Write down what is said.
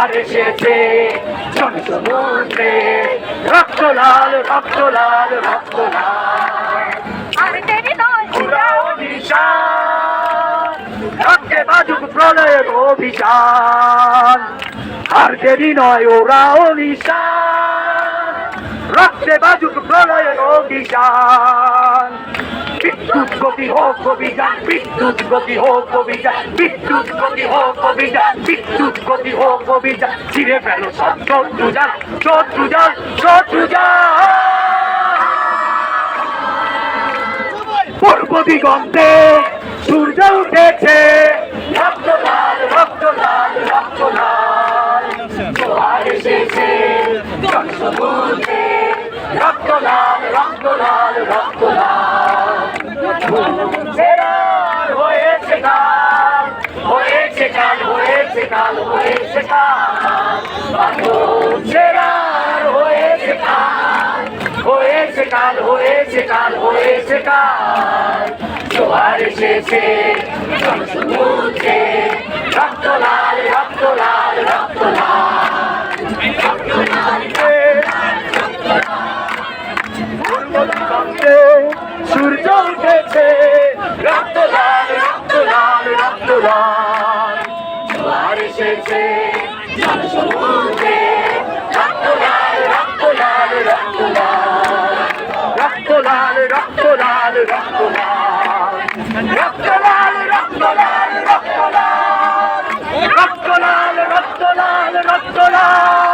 জোয়ার এসেছে। জন সমুদ্রে রক্ত লাল রক্ত লাল রক্ত রক্তে বাজুক প্রলয়ের অভিযান। আর দেরি নয় ওরাও নিশান রক্তে বাজুক প্রলয়ের অভিযান। হোক অভিযান বিদ্যুৎ হোক অভিযান বিদ্যুৎ হোক অভিযান বিদ্যুৎ হোক অভিযান ছিঁড়ে ফেলো সব শত্রু যান শত্রু যান শত্রু পূর্ব দিগন্তে সূর্য উঠেছে রক্ত লাল রক্ত লাল রক্ত লাল জোয়ার এসেছে জল সমুদ্রে রক্ত লাল রক্ত লাল রক্ত লাল ছেড়ার হয়েছে কাল হয়েছে কাল হয়েছে কাল হয়েছে কাল। ছেড়ার হয়েছে কাল হয়েছে কাল। হয়েছে কাল হয়েছে কাল জোয়ার এসেছে রক্ত লাল রক্ত লাল ঝড় এসেছে। ঝড় শুরু হয়েছে রক্ত লাল রক্ত লাল রক্ত লাল রক্ত লাল রক্ত লাল রক্ত লাল রক্ত লাল রক্ত লাল রক্ত লাল রক্ত লাল রক্ত লাল রক্ত লাল